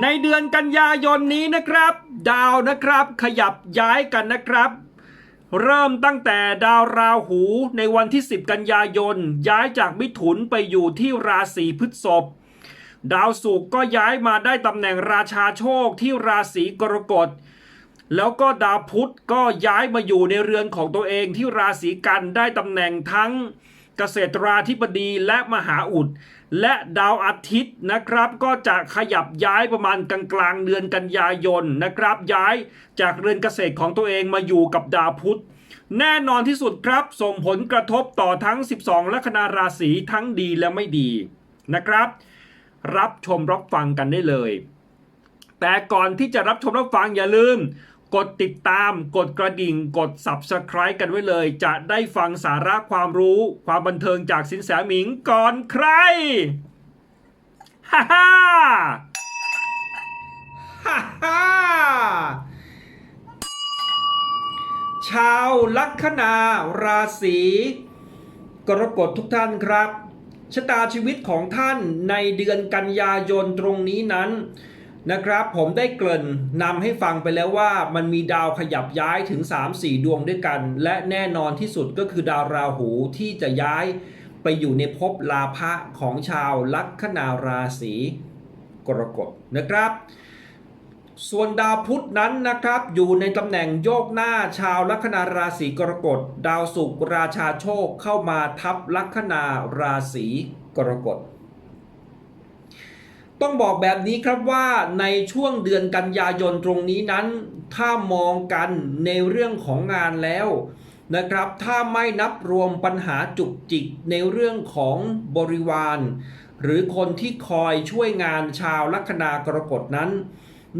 ในเดือนกันยายนนี้นะครับ ดาวนะครับขยับย้ายกันนะครับ เริ่มตั้งแต่ดาวราหูในวันที่ 10 กันยายน ย้ายจากมิถุนไปอยู่ที่ราศีพฤษภดาวศุกร์ก็ย้ายมาได้ตำแหน่งราชาโชคที่ราศีกรกฎ แล้วก็ดาวพุธก็ย้ายมาอยู่ในเรือนของตัวเองที่ราศีกันได้ตำแหน่งทั้งเกษตราธิบดีและมหาอุด และดาวอาทิตย์นะครับ ก็จะขยับย้ายประมาณกลางกลางๆเดือนกันยายนนะครับ ย้ายจากเรือนเกษตรของตัวเองมาอยู่กับดาวพุธแน่นอนที่สุดครับ ส่งผลกระทบต่อทั้ง 12 ลัคนาราศีทั้งดีและไม่ดีนะครับ รับชมรับฟังกันได้เลย แต่ก่อนที่จะรับชมรับฟังอย่าลืม กดติดตาม กดกระดิ่ง กด Subscribe กันไว้เลย จะได้ฟังสาระความรู้ ความบันเทิงจากสินแสหมิงก่อนใคร ฮ่าฮ่าฮ่าฮ่าชาวลัคนาราศีกรกฎทุกท่านครับชะตาชีวิตของท่านในเดือนกันยายนตรงนี้นั้น นะครับผมได้เกริ่นนำให้ฟังไปแล้วว่ามันมีดาวขยับย้ายถึง 3-4 ดวงด้วยกัน และแน่นอนที่สุดก็คือดาวราหูที่จะย้ายไปอยู่ในภพลาภะของชาวลัคนาราศีกรกฎนะครับ ส่วนดาวพุธนั้นนะครับ อยู่ในตำแหน่งโยกหน้าชาวลัคนาราศีกรกฎ ดาวศุกร์ราชาโชคเข้ามาทับลัคนาราศีกรกฎ ต้องบอกแบบนี้ครับว่าในช่วงเดือนกันยายนตรงนี้นั้น ถ้ามองกันในเรื่องของงานแล้วนะครับ ถ้าไม่นับรวมปัญหาจุกจิกในเรื่องของบริวาร หรือคนที่คอยช่วยงานชาวลัคนากรกฎนั้น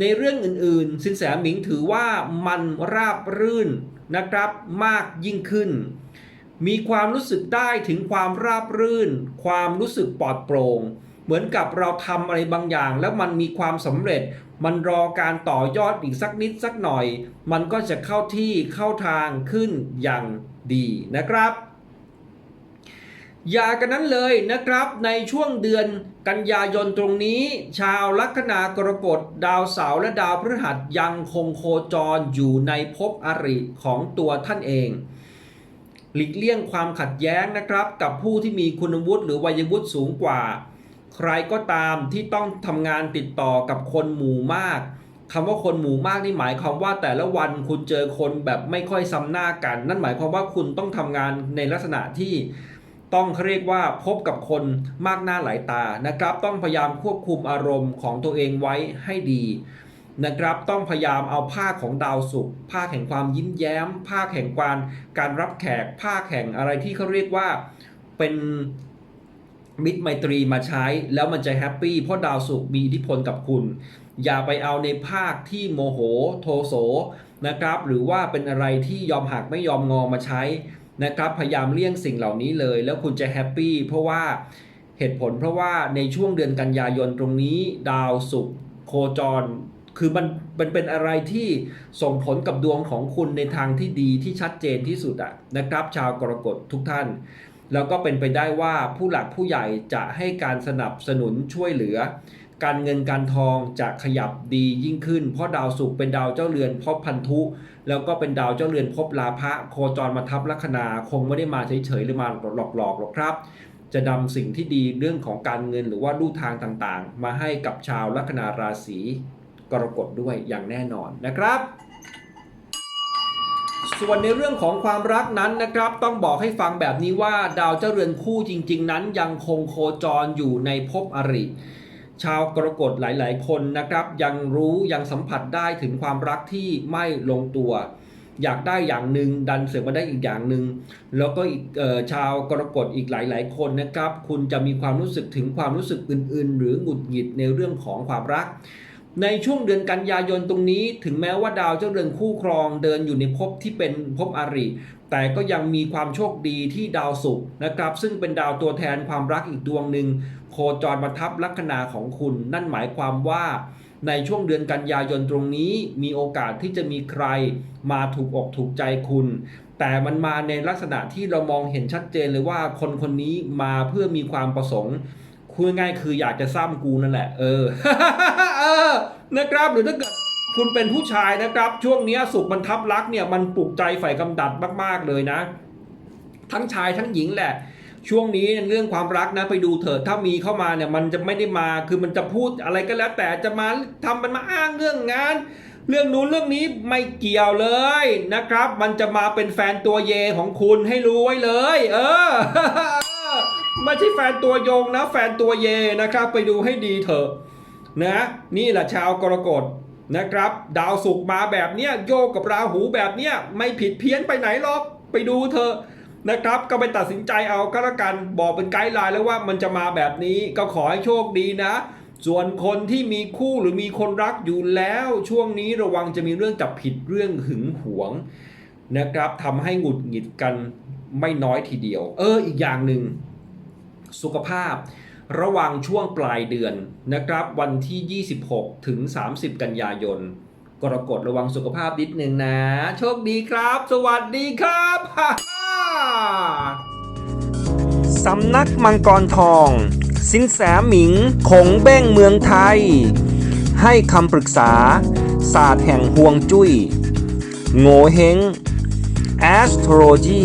ในเรื่องอื่นๆ สินแสหมิงถือว่ามันราบรื่นนะครับมากยิ่งขึ้น มีความรู้สึกได้ถึงความราบรื่น ความรู้สึกปลอดโปร่ง มือนกับเราทำอะไรบางอย่าง แล้วมันมีความสำเร็จ มันรอการต่อยอดอีกสักนิดสักหน่อย มันก็จะเข้าที่เข้าทางขึ้นอย่างดีนะครับ อย่ากันนั้นเลยนะครับในช่วงเดือนกันยายนตรงนี้ ชาวลัคนากรกฎดาวเสาร์และดาวพฤหัสยังคงโคจรอยู่ในภพอริของตัวท่านเองหลีกเลี่ยงความขัดแย้งนะครับ กับผู้ที่มีคุณวุฒิหรือวัยวุฒิสูงกว่า ใครก็ตามที่ต้องทำงานติดต่อกับคนหมู่มากคำว่าคนหมู่มากนี่หมายความว่าแต่ละวันคุณเจอคนแบบไม่ค่อยซ้ำหน้ากัน นั่นหมายความว่าคุณต้องทำงานในลักษณะที่ต้องเรียกว่าพบกับคนมากหน้าหลายตานะครับ ต้องพยายามควบคุมอารมณ์ของตัวเองไว้ให้ดีนะครับ ต้องพยายามเอาภาคของดาวศุกร์ภาคแห่งความยิ้มแย้ม ภาคแห่งการการรับแขก ภาคแห่งอะไรที่เขาเรียกว่าเป็น มิตรไมตรีมาใช้แล้วมันจะแฮปปี้เพราะดาวศุกร์มีอิทธิพลกับคุณ อย่าไปเอาในภาคที่โมโหโทโสนะครับ หรือว่าเป็นอะไรที่ยอมหักไม่ยอมงอมาใช้นะครับ พยายามเลี่ยงสิ่งเหล่านี้เลย แล้วคุณจะแฮปปี้เพราะว่าเหตุผลเพราะว่าในช่วงเดือนกันยายนตรงนี้ ดาวศุกร์โคจร คือมันมันเป็นอะไรที่ส่งผลกับดวงของคุณในทางที่ดีที่ชัดเจนที่สุดอะนะครับ ชาวกรกฎทุกท่าน แล้วก็เป็นไปได้ว่าผู้หลักผู้ใหญ่จะให้การสนับสนุนช่วยเหลือ การเงินการทองจะขยับดียิ่งขึ้น เพราะดาวศุกร์เป็นดาวเจ้าเรือนพบพันธุ แล้วก็เป็นดาวเจ้าเรือนพบลาภะโคจรมาทับลัคนาคงไม่ได้มาเฉยๆหรือมาหลอกๆหรอกครับ จะนำสิ่งที่ดีเรื่องของการเงินหรือว่าลู่ทางต่างๆ มาให้กับชาวลัคนาราศีกรกฎด้วยอย่างแน่นอนนะครับ ส่วนในเรื่องของความรักนั้นนะครับ ต้องบอกให้ฟังแบบนี้ว่าดาวเจ้าเรือนคู่จริง ๆ นั้นยังคงโคจรอยู่ในภพอริชาวกรกฎหลายๆ คนนะครับ ยังรู้ยังสัมผัสได้ถึงความรักที่ไม่ลงตัว อยากได้อย่างหนึ่งดันเสือกมาได้อีกอย่างหนึ่งแล้วก็อีกออชาวกรกฎอีกหลาย ๆ คนนะครับ คุณจะมีความรู้สึกถึงความรู้สึกอื่น ๆ หรือหงุดหงิดในเรื่องของความรัก ในช่วงเดือนกันยายนตรงนี้ ถึงแม้ว่าดาวเจ้าเรือนคู่ครองเดินอยู่ในภพที่เป็นภพอริแต่ก็ยังมีความโชคดีที่ดาวศุกร์นะครับ ซึ่งเป็นดาวตัวแทนความรักอีกดวงหนึ่งโคจรมาทับลัคนาของคุณ นั่นหมายความว่าในช่วงเดือนกันยายนตรงนี้ มีโอกาสที่จะมีใครมาถูกอกถูกใจคุณ แต่มันมาในลักษณะที่เรามองเห็นชัดเจนเลยว่าคนคนนี้มาเพื่อมีความประสงค์ คุยง่ายคืออยากจะซ้ำกูนั่นแหละ เออเออนะครับหรือถ้าเกิดคุณเป็นผู้ชายนะครับ ช่วงนี้สุขมันทับรักเนี่ยมันปลุกใจใฝ่กำดัดมาก ๆ เลยนะ ทั้งชายทั้งหญิงแหละ ช่วงนี้เรื่องความรักนะไปดูเถิดถ้ามีเข้ามาเนี่ยมันจะไม่ได้มาคือมันจะพูดอะไรก็แล้ว แต่จะมาทำมันมาอ้างเรื่องงาน เรื่องนู้นเรื่องนี้ไม่เกี่ยวเลยนะครับ มันจะมาเป็นแฟนตัวเยของคุณให้รู้ไว้เลย เออ ไม่ใช่แฟนตัวยงนะแฟนตัวเยนะครับ ไปดูให้ดีเถอะนะนี่แหละชาวกรกฎนะครับ ดาวศุกร์มาแบบเนี้ยโยกกับราหูแบบเนี้ยไม่ผิดเพี้ยนไปไหนหรอกไปดูเถอะนะครับ ก็ไปตัดสินใจเอาก็แล้วกันบอกเป็นไกด์ไลน์แล้วว่ามันจะมาแบบนี้ก็ขอให้โชคดีนะ ส่วนคนที่มีคู่หรือมีคนรักอยู่แล้วช่วงนี้ระวังจะมีเรื่องจับผิดเรื่องหึงหวงนะครับทำให้หงุดหงิดกันไม่น้อยทีเดียว เอออีกอย่างหนึ่ง สุขภาพ ระว่างช่วงปลายเดือนนะครับ วันที่ 26 ถึง 30 กันยายนกรกฎระวังสุขภาพนิดนึงนะ โชคดีครับ สวัสดีครับสำนักมังกรทอง สินแสหมิงคงเบ้งเมืองไทย ให้คำปรึกษา ศาสตร์แห่งห่วงจุย้ย โง่เฮง astrology